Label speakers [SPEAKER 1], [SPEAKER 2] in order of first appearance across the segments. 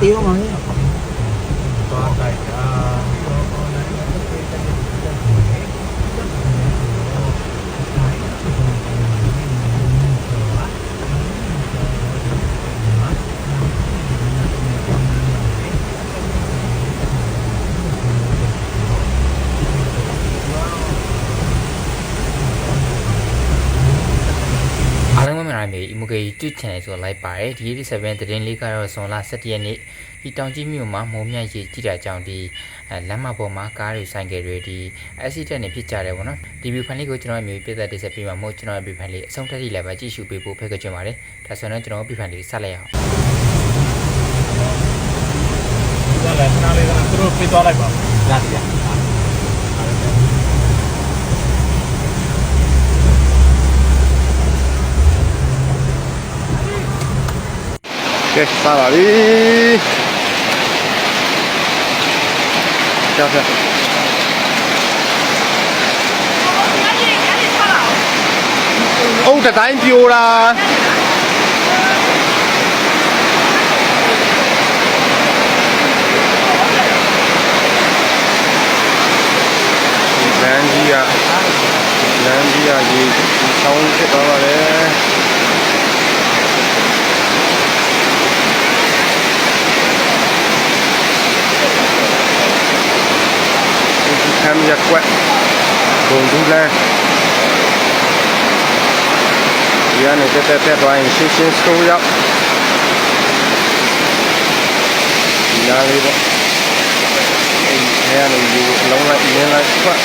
[SPEAKER 1] သေးတော့မှာ
[SPEAKER 2] မနာမေအီမိုကေ YouTube channel ဆိုလိုက်ပါတယ်ဒီ87သတင်းလေးကတော့ဇွန်လ17ရက်နေ့ဒီတောင်ကြီးမြို့မှာမိုးမြတ်ရေကြီးတာကြောင့်ဒီအဲလမ်းမပေါ်မှာကားတွေဆိုင်ကယ်တွေဒီ accident တွေဖြစ်ကြတယ်ပေါ့နော်ဒီ view ဖိုင်လေးကိုကျွန်တော်အမျိုးပြသတင်ဆက်ပေးမှာမဟုတ်ကျွန်တော်ရဲ့ view ဖိုင်လေးအဆုံးထက်ထိလည်းပဲကြည့်ရှုပေးဖို့ဖိတ်ခေါ်ချင်ပါတယ်ဒါဆိုတော့ကျွန်တော် view ဖိုင်လေးဆက်လိုက်အောင်
[SPEAKER 3] ဒါလည်းခဏလေးကသူတို့ပြေးသွားလိုက်ပါ
[SPEAKER 1] ရပြီလား
[SPEAKER 4] ကဲ စားပါပြီကြောက်ကြောက်အုတ်တတိုင်းပြိုတာလမ်းကြီးကလမ်းကြီးကရေချောင်းဖြစ်သွားပါလေ ဒီကမ်းရက်ကွက်ဘုံဒူလန် ဒီကနေတက်တက်တက်သွားရင်ရှင်းရှင်းဆိုးရောက်ဒီနားလေးပေါ့အဲဒီထဲကနေယူအလုံးလိုက်ရင်းလိုက်ခွက်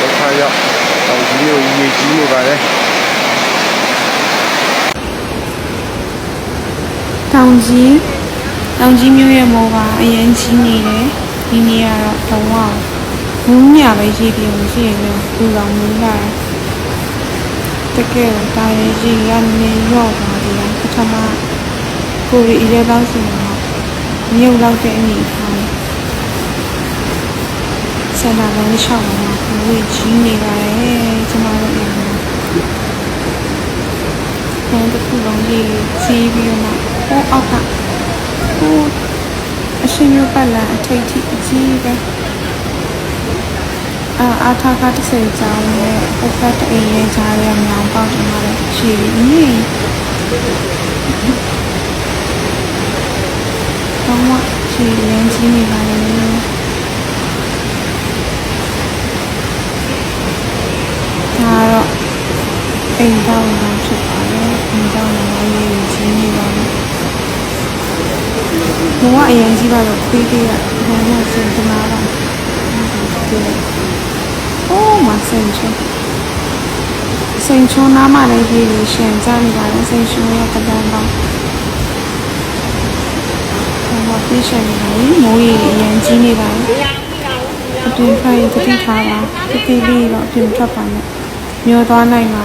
[SPEAKER 4] ဒုက္ခရောက် တော့ဒီလိုရေကြီးနေပါလေ
[SPEAKER 5] တောင်ကြီးတောင်ကြီးမြို့ရဲ့မောကအရင်ကြီးနေတယ်ဒီနေ့ကတော့တော့ဝမူးမြပဲရေးပြလို့ရှိရင်လည်းပူလောင်မူးလာတယ်တကယ်တော့တာရဲ့ကြီးရနေရော့သွားတယ်ပထမကိုရီအရဲလောက်ဆိုတော့မြုပ်လောက်တဲ့အနေထားဆန္ဒလမ်းလျှောက်မှာဝေးကြီးနေပါတယ်ကျမတို့အိမ်မှာဘန်တစ်ခုလုံးရေးကြီးပြီးတော့မှ ဟိုအောက်ကဟိုအရှင်မျိုးပတ်လန်အထိတ်ထိအကြီးပဲအာအာထာကတစ်စိမ်ကြောင်းနဲ့ပုတ်ဖတ်တအိမ်ရဲ့ဂျားရဲ့မြောင်ပေါက်တင်လာတဲ့ရှည်ကြီးနေတော့မှရှည်ရင်းကြီးနေပါလေဒါတော့ အိမ်တောင်းတော့ဖြစ်ပါတယ်အိမ်တောင်းတော့ရေးကြီးနေပါဘူး ဘဝအရင်ကြီးကတော့ခွေးသေးရဘယ်မှာစင်တနာပါအိုးမစင်ချွန်းစင်ချွန်းနားမှာလည်းရေးရရှင်ကြနေပါတယ်စင်ချွန်းရဲ့တပန်းတော့ဟောပြရှင်နေပါပြီမိုးရေအရင်ကြီးနေပါပြီအတွင်ဖိုင်တတိထားပါတတိလေးတော့အပြင်ထွက်ပါနဲ့မျောသွားနိုင်ပါ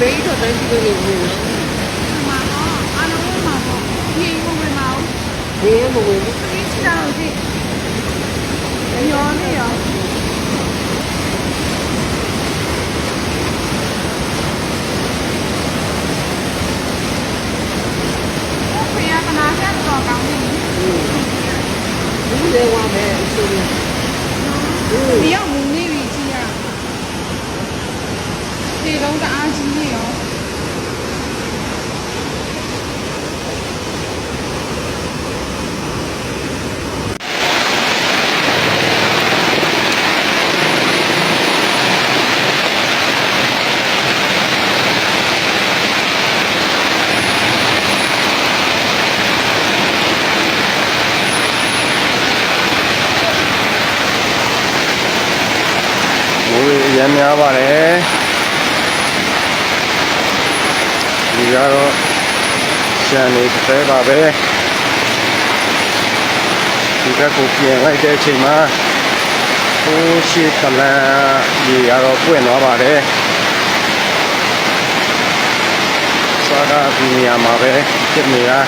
[SPEAKER 6] ကြည့်မှာတော့အားလုံးမှာပေါ့ဒီဝင်ဝင်မှာဒီဝင်ဝင်ဒီချတာကိုကြည့်ညောနေရော ဒီရောက်မူနေပြီကြည့်ရဒီလုံးတအားကြီးနေရော
[SPEAKER 4] မိုးရေအရင်များပါတယ်ဒီကတော့ရှန်နေသေးပါပဲဒီကကိုပြင်လိုက်တဲ့အချိန်မှာဟိုးရှိကလန်ရေကတော့ပွင့်သွားပါတယ်စားတာဒီနေရာမှာပဲဖြစ်နေတာ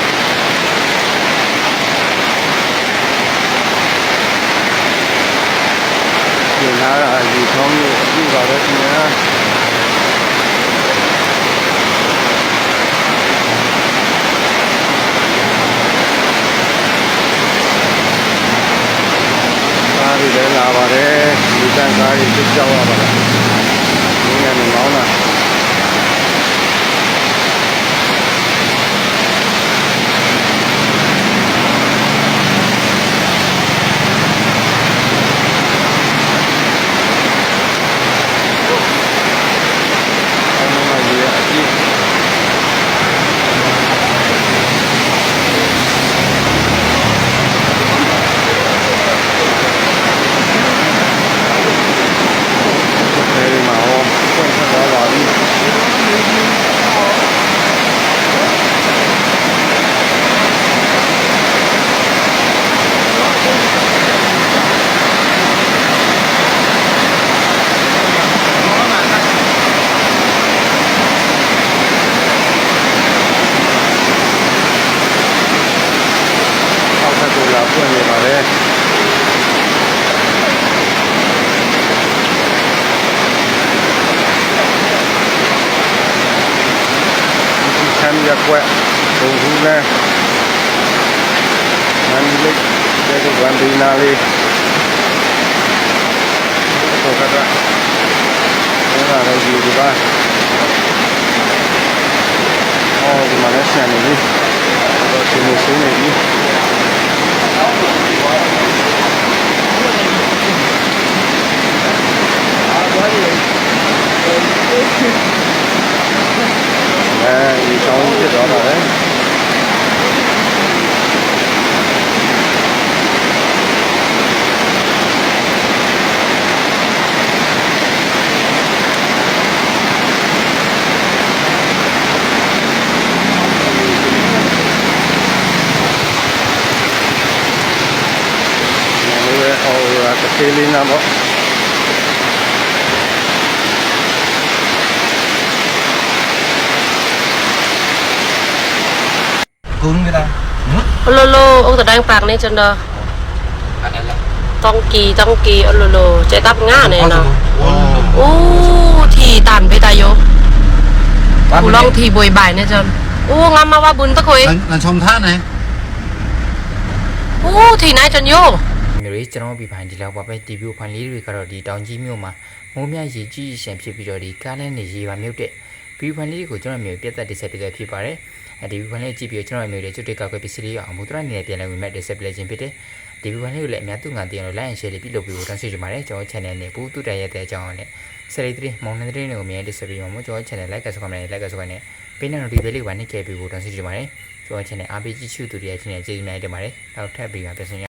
[SPEAKER 4] ပြင်လာတာဒီချောင်းကိုအပြည့်ပါပဲခင်ဗျာကားတွေလည်းလာပါတယ်ဒီတန်ကားတွေပြကြောက်ရပါလားဒီနေ့နေမောင်းတာအဲ့ဒီမှာရေအပြည့်အဲဒီမှာဟောပွင့်ထွက်သွားပါပြီအောက်ထပ်ကိုလာပွင့်နေပါတယ်ဒီ ချမ်းရက်ွက်ဘုံဘူးလဲမန္တလေးတဲ့ကဝန်ဒီနာလေးတော့ကတော့ဒါလည်းဒီဒီပါအော်ဒီ รินทร์นะครับกุ้งเวลาอโลโลองตะดังปากนี่จน
[SPEAKER 3] เด้อ
[SPEAKER 1] ต้องกีต้องกีอโลโลใจตับง่าเนี่ยนะโอ้ทีตันไปตายโยกูลองทีบวยบ่ายเนี่ยจนโอ้งาม
[SPEAKER 3] มาว่าบุ
[SPEAKER 1] ญตะคุยนั่
[SPEAKER 2] น
[SPEAKER 7] ชมท่าไหนโ
[SPEAKER 1] อ้ทีไหนจนโย
[SPEAKER 2] တွေကျွန်တော်ပြဖိုင်ဒီလောက်ပါပဲဒီဗီဒီယိုဖိုင်လေးတွေကတော့ဒီတောင်ကြီးမြို့မှာမိုးမြရေကြီးရှင်ဖြစ်ပြီးတော့ဒီကားလန်းနေရေပါမြုပ်တဲ့ဗီဒီယိုဖိုင်လေးတွေကိုကျွန်တော်မျိုးပြတ်သက်တစ်ဆက်ပြည့်ဖြစ်ပါတယ်အဲဒီဗီဒီယိုဖိုင်လေးကြည့်ပြီးတော့ကျွန်တော်မျိုးတွေကျွတ်တက်ကောက်ကွယ်ပစ္စည်းလေးအောင်မူတရအနေနဲ့ပြန်လည်ဝင်မဲ့တစ်ဆက်ပြည့်ခြင်းဖြစ်တဲ့ဒီဗီဒီယိုဖိုင်လေးကိုလည်းအများသူငါတင်လို့ like and share လေးပြုလုပ်ပြီးတော့တောင်းဆိုချင်ပါတယ်ကျွန်တော် channel နဲ့ဘူးတူတန်ရဲ့တဲ့အကြောင်းနဲ့ဆက်လေးတွေမောင်နှင်းတွေနဲ့ကိုအမြဲတစ်ဆက်ပြီးမှာမို့ကျွန်တော် channel like ကဆုကမယ် like ကဆုကနဲ့ပေးတဲ့ notification လေးကိုနှိပ်ခဲ့ပြီးတော့တောင်းဆိုချင်ပါတယ်ကျွန်တော် channel အားပေးကြည့်ရှုသူတွေရဲ့ channel ကျေးဇူးများတင်ပါတယ်နောက်ထပ်ပြီးမှပြန်ဆောင်